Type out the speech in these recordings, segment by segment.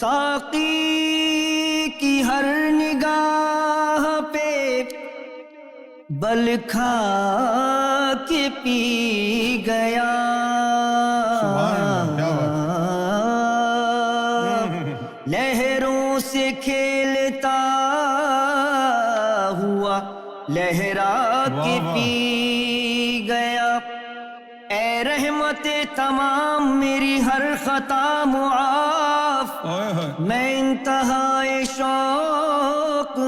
ساقی کی ہر نگاہ پہ بل کھا کے پی گیا۔ لہروں سے کھیلتا ہوا لہرا کے۔ پی گیا۔ اے رحمت تمام میری ہر خطا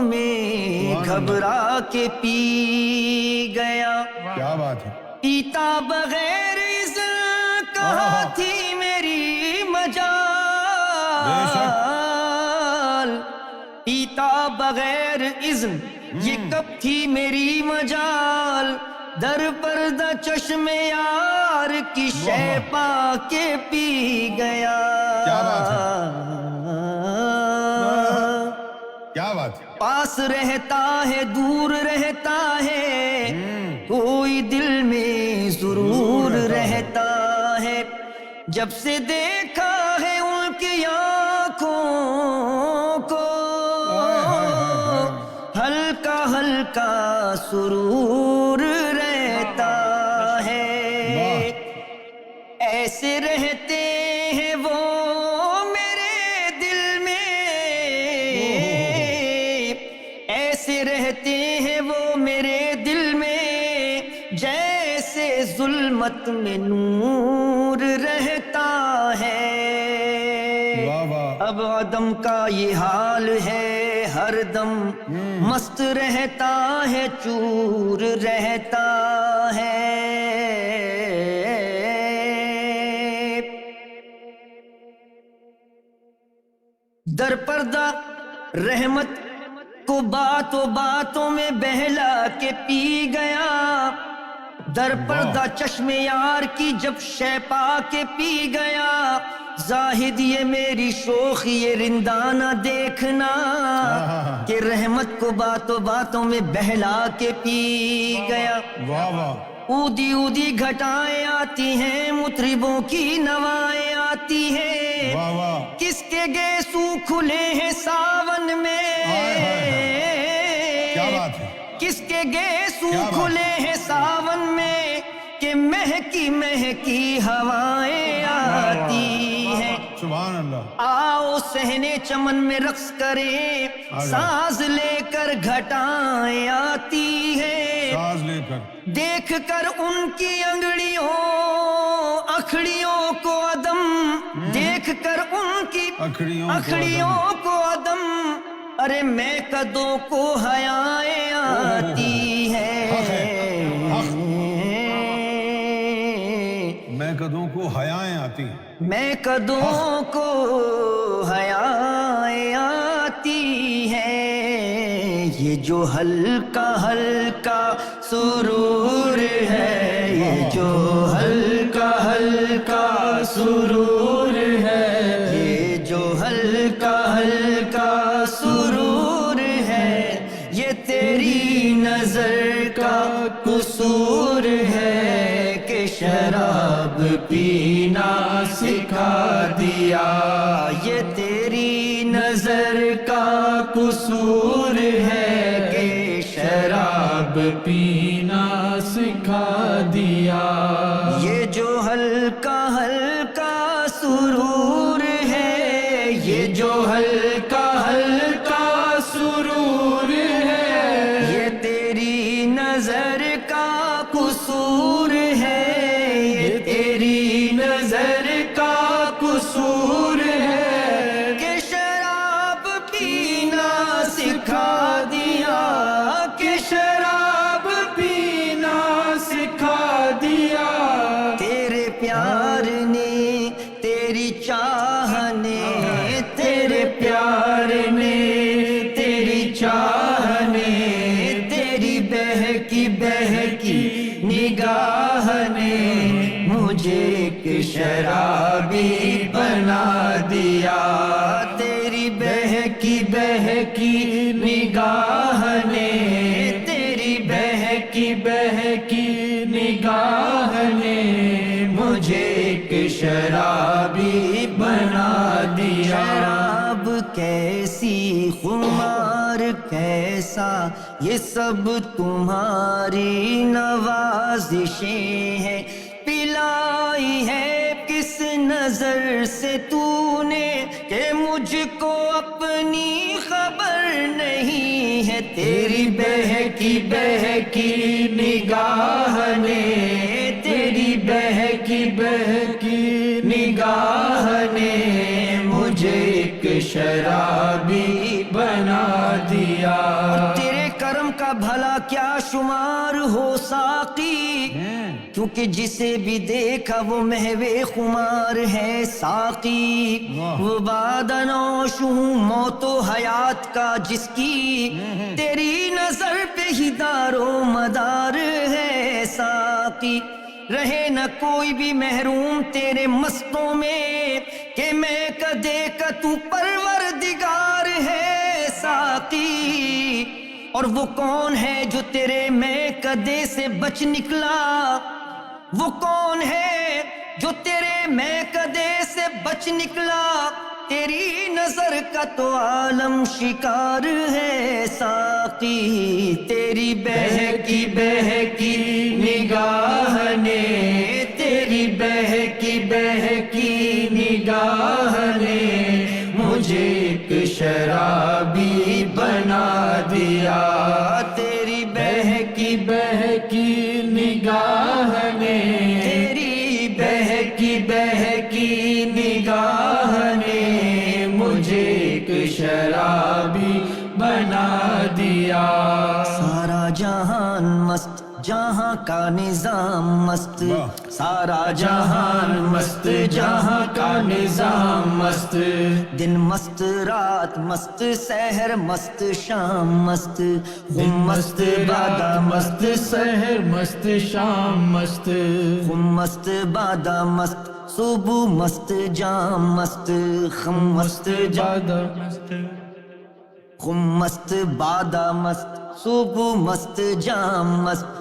میں گھبرا کے پی گیا۔ کیا بات ہے؟ پیتا بغیر اذن کہا۔ تھی میری مجال۔ پیتا بغیر اذن یہ کب تھی میری مجال؟ در پردہ چشم یار کی شے پا کے پی گیا۔ کیا بات ہے؟ پاس رہتا ہے دور رہتا ہے۔ کوئی دل میں ضرور رہتا ہے۔ جب سے دیکھا ہے ان کی آنکھوں ظلمت میں نور رہتا ہے۔ اب عدم کا یہ حال ہے ہر دم مست رہتا ہے چور رہتا ہے۔ در پردہ رحمت کو باتوں باتوں میں بہلا کے پی گیا۔ در پردہ چشم یار کی جب شیپا کے پی گیا۔ زاہد یہ میری شوخ یہ رندانہ دیکھنا۔ کہ رحمت کو باتوں باتوں میں بہلا کے پی گیا۔ واہ واہ۔ اودی اودی گھٹائیں آتی ہیں مطربوں کی نوائیں آتی ہیں۔ کس کے گیسو کھلے ہیں ساون میں؟ بات؟ کھلے ہیں ساون میں کہ مہکی مہکی ہوائیں آتی ہیں۔ سبحان اللہ۔ آؤ سہنے چمن میں رقص کریں۔ ساز لے کر گھٹائیں آتی ہیں۔ ساز لے کر۔ دیکھ کر ان کی انگڑیوں اکھڑیوں کو عدم۔ دیکھ کر ان کی اکھڑیوں کو اکھڑیوں کو عدم۔ ارے میں قدوں کو حیائیں آتی قدوں کو حیائیں آتی ہیں میں قدوں کو حیائیں آتی ہے یہ جو ہلکا ہلکا سرور ہے، یہ جو ہلکا ہلکا سرور دیا یہ تیری نظر کا قصور ہے کہ شراب پینا سکھا دیا۔ بہکی بہکی نگاہ نے مجھے ایک شرابی بنا دیا۔ یہ سب تمہاری نوازشیں ہیں۔ پلائی ہے کس نظر سے تو نے کہ مجھ کو اپنی خبر نہیں ہے۔ تیری بہکی بہکی نگاہ نے تیری بہکی بہکی نگاہ نے دیا تیرے کرم کا بھلا کیا شمار ہو ساقی؟ کیونکہ جسے بھی دیکھا وہ محوے خمار ہے ساقی۔ وہ بادنوش ہوں موت و حیات کا جس کی۔ تیری نظر پہ ہی دار و مدار ہے ساقی۔ رہے نہ کوئی بھی محروم تیرے مستوں میں کہ میں کدے کا تو ہے ساقی اور وہ کون ہے جو تیرے میں کدے سے بچ نکلا؟ وہ کون ہے جو تیرے میں کدے سے بچ نکلا؟ تیری نظر کا تو عالم شکار ہے ساقی، تیری بہکی بہکی نگاہ نے، تیری بہکی بہکی نگاہ نظام مست۔ سارا جہان مست جہاں کا نظام مست۔ دن مست رات مست سحر مست شام مست۔ دن مست بادا مست سحر مست شام مست۔ مست بادا مست صبح مست جام مست۔ خم مست جا بادا مست۔ خم مست بادا مست صبح مست جام مست۔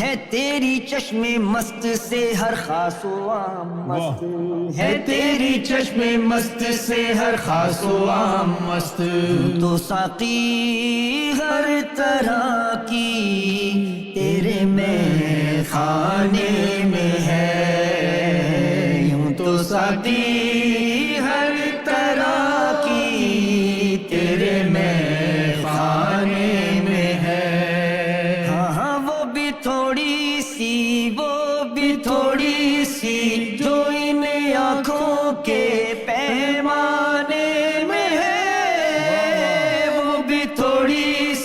ہے تیری چشم مست سے ہر خاص و عام مست۔ ہے تیری چشم مست سے ہر خاص و عام مست۔ تو ساقی ہر طرح کی تیرے میں خانے میں ہے۔ یوں تو ساقی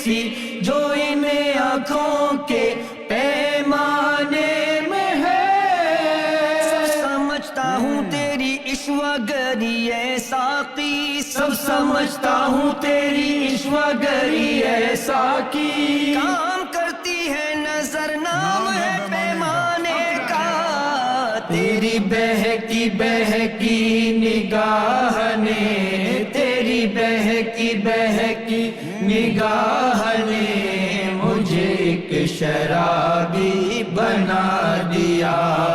تھوڑی جو ان آنکھوں کے پیمانے میں ہے۔ سب سمجھتا ہوں تیری عشوہ گری ہے ساقی۔ سب سمجھتا ہوں تیری عشوہ گری ایسا کی کام کرتی ہے نظر نام ہے پیمانے کا۔ تیری بہکی بہکی نگاہ نے، تیری بہکی بہکی نگاہ نے مجھے ایک شرابی بنا دیا۔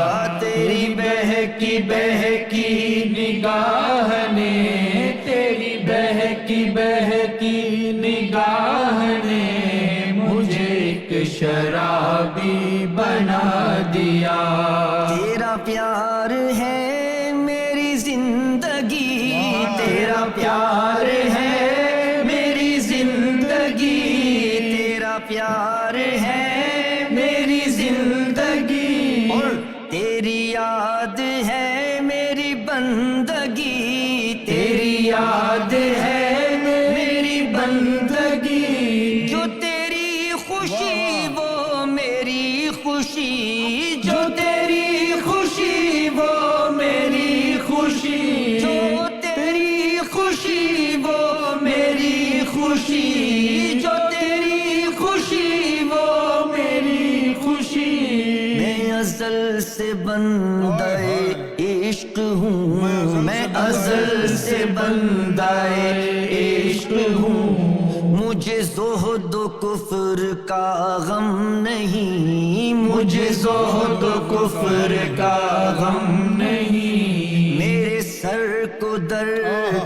میری بندگی تیری یاد بندہ عشق ہوں۔ مجھے زہد و کفر کا غم نہیں۔ مجھے زہد و کفر کا غم نہیں۔ میرے سر کو در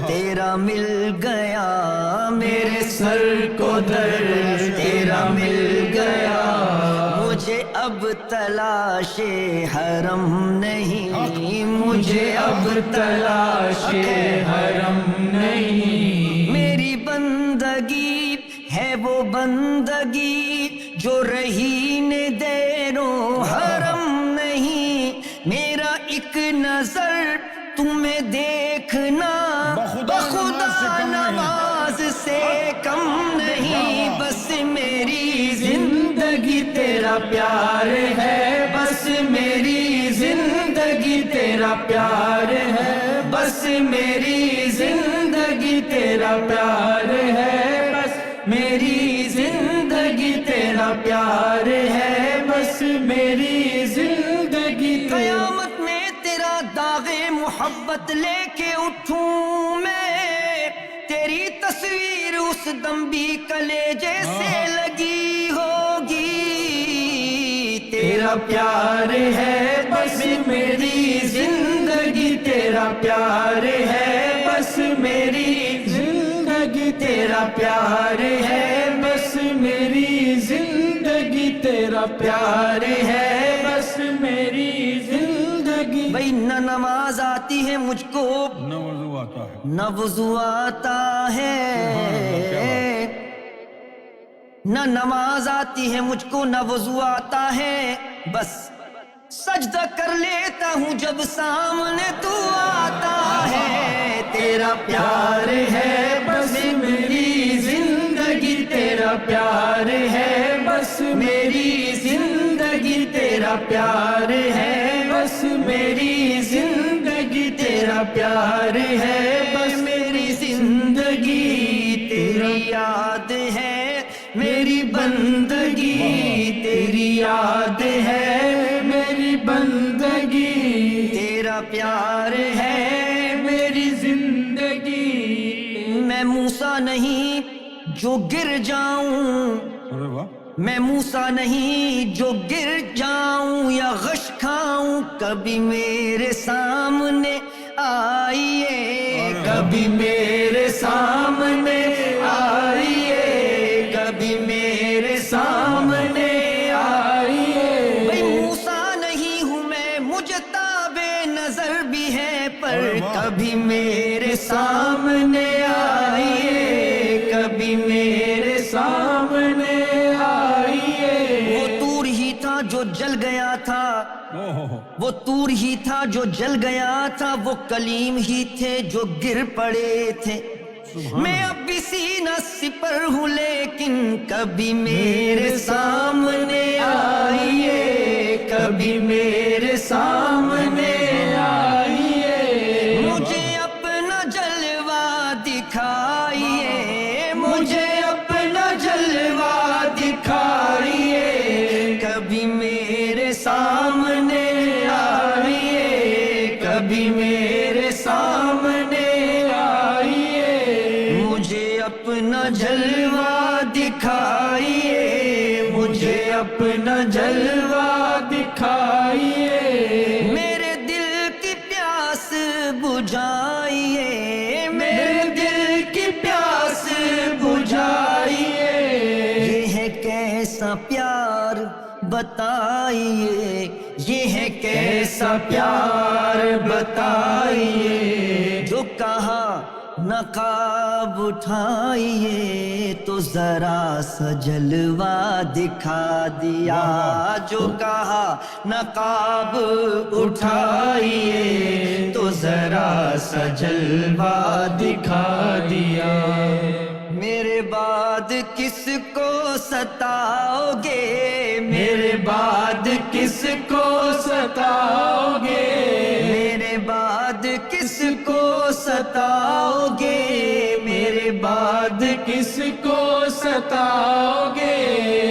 تیرا مل گیا۔ میرے سر کو در تیرا مل گیا۔ مجھے اب تلاش حرم مجھے اب تلاش حرم نہیں۔ میری بندگی ہے وہ بندگی جو رہی نے دیروں حرم نہیں۔ میرا ایک نظر تمہیں دیکھنا بخدا نماز سے کم بخدا نماز سے کم نہیں۔ نہیں بس میری زندگی تیرا پیار ہے۔ میری زندگی تیرا پیار ہے بس میری زندگی تیرا پیار ہے بس میری زندگی قیامت میں تیرا داغ محبت لے کے اٹھوں میں۔ تیری تصویر اس دم بھی کلیجے سے لگی ہوگی۔ تیرا پیار ہے بس میری زندگی تیرا پیار ہے بس میری زندگی تیرا پیار ہے بس میری زندگی تیرا پیار ہے بس میری زندگی۔ بھائی نہ نماز آتی ہے مجھ کو۔ نہ وضو آتا ہے۔ نہ وضو آتا ہے۔ نہ نماز آتی ہے مجھ کو نہ وضو آتا ہے۔ بس۔ سجدہ کر لیتا ہوں جب سامنے تو آتا ہے۔ تیرا پیار ہے بس میری زندگی، تیرا پیار ہے بس میری زندگی، تیرا پیار ہے بس میری زندگی، تیرا پیار ہے جو گر جاؤں میں موسا نہیں جو گر جاؤں یا غش کھاؤں کبھی میرے سامنے آئیے کبھی میرے سامنے آئیے کبھی میرے سامنے آئیے۔ بھائی موسا نہیں ہوں میں مجھے تاب نظر بھی ہے پر۔ کبھی میرے سامنے آئیے۔ کبھی میرے سامنے وہ آئیے تور ہی تھا جو جل گیا تھا۔ وہ تور ہی تھا جو جل گیا تھا۔ وہ کلیم ہی تھے جو گر پڑے تھے۔ میں اب بھی سینہ سپر ہوں لیکن کبھی میرے سامنے آئیے۔ کبھی میرے سامنے آئیے۔ مجھے اپنا جلوہ دکھائیے کیسا پیار بتائیے؟ یہ ہے کیسا پیار بتائیے؟ جو کہا نقاب اٹھائیے، تو ذرا سا جلوہ دکھا دیا۔ جو کہا نقاب اٹھائیے، تو ذرا سا جلوہ دکھا دیا۔ بعد کس کو ستاؤ گے میرے بعد کس کو ستاؤ گے میرے بعد کس کو ستاؤ گے میرے بعد کس کو ستاؤ گے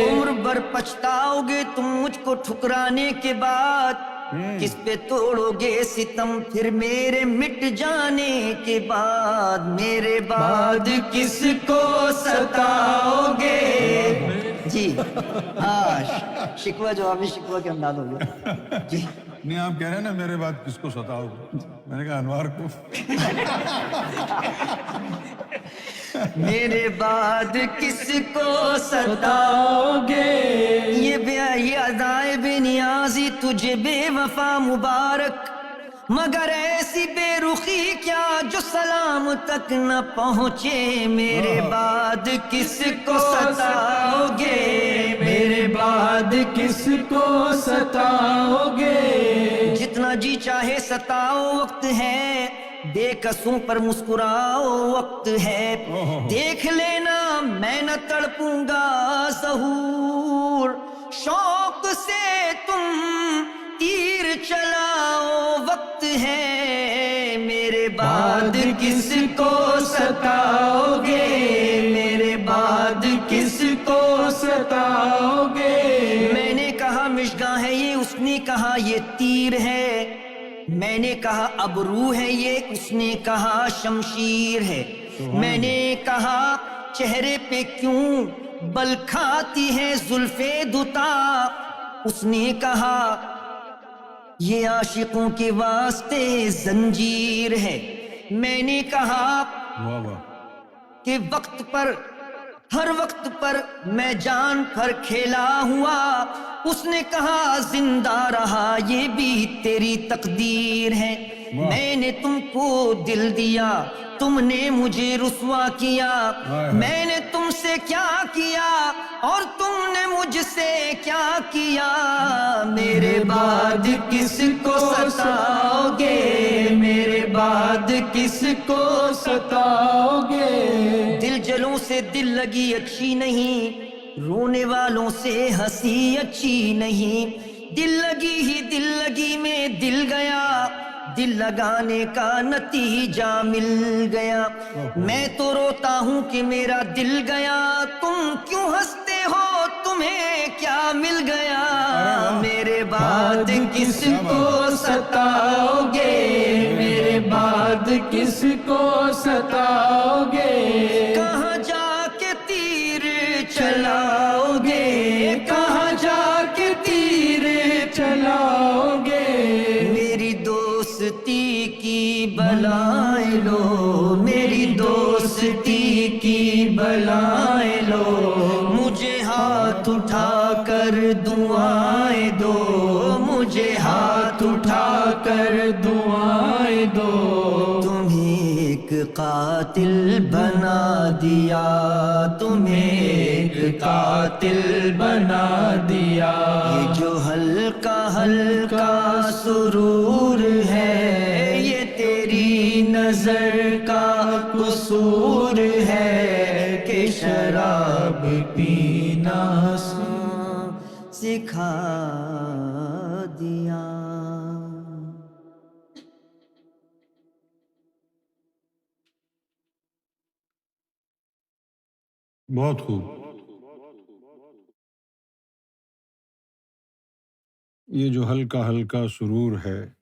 عمر بر پچھتاؤ گے تم مجھ کو ٹھکرانے کے بعد۔ کس پہ توڑو گے ستم؟ پھر میرے مٹ جانے کے بعد میرے بعد کس کو ستاؤ گے جی ہاں شکوہ جوابی شکوہ کے انداز ہو گیا۔ جی۔ نہیں آپ کہہ رہے ہیں نا میرے بعد کس کو ستاؤ میں نے کہا انوار کو۔ میرے بعد کس کو ستا ستاؤ گے یہ بے یہ نیازی تجھے بے وفا مبارک مگر ایسی بے رخی کیا جو سلام تک نہ پہنچے؟ میرے بعد کس کو ستاؤ گے میرے بعد کس کو ستاؤ گے جتنا جی چاہے ستاؤ وقت ہے۔ بے قصوں پر مسکراؤ وقت ہے۔ دیکھ لینا میں نہ تڑپوں گا ظہور شوق سے تم تیر چلاؤ، وقت ہے میرے بعد کس کو ستاؤ گے میرے بعد کس کو ستاؤ گے میں نے کہا مشگاں ہے یہ، اس نے کہا یہ تیر ہے۔ میں نے کہا ابرو ہے یہ، اس نے کہا شمشیر ہے۔ میں نے کہا چہرے پہ کیوں بل کھاتی ہے زلفے دتا اس نے کہا یہ عاشقوں کے واسطے زنجیر ہے۔ میں نے کہا واہ واہ۔ کہ وقت پر ہر وقت پر میں جان پر کھیلا ہوا۔ اس نے کہا زندہ رہا یہ بھی تیری تقدیر ہے۔ میں نے تم کو دل دیا تم نے مجھے رسوا کیا۔ میں نے تم سے کیا کیا اور تم نے مجھ سے کیا کیا؟ میرے بعد کس کو ستاؤ گے؟ میرے بعد کس کو ستاؤ گے؟ دل جلوں سے دل لگی اچھی نہیں، رونے والوں سے ہنسی اچھی نہیں۔ دل لگی ہی دل لگی میں دل گیا دل لگانے کا نتیجہ مل گیا۔ میں تو روتا ہوں کہ میرا دل گیا۔ تم کیوں ہنستے ہو؟ تمہیں کیا مل گیا؟ میرے بعد کس کو ستاؤ گے میرے بعد کس کو ستاؤ گے کہاں کی بلائیں لو، میری دوستی کی بلائیں لو۔ مجھے ہاتھ اٹھا کر دعائیں دو۔ مجھے ہاتھ اٹھا کر دعائیں دو۔ تمہیں ایک قاتل بنا دیا۔ تمہیں ایک قاتل بنا دیا۔ یہ جو ہلکا ہلکا سرور ہے نظر کا قصور ہے کہ شراب پینا سکھا دیا۔ بہت خوب۔ یہ جو ہلکا ہلکا سرور ہے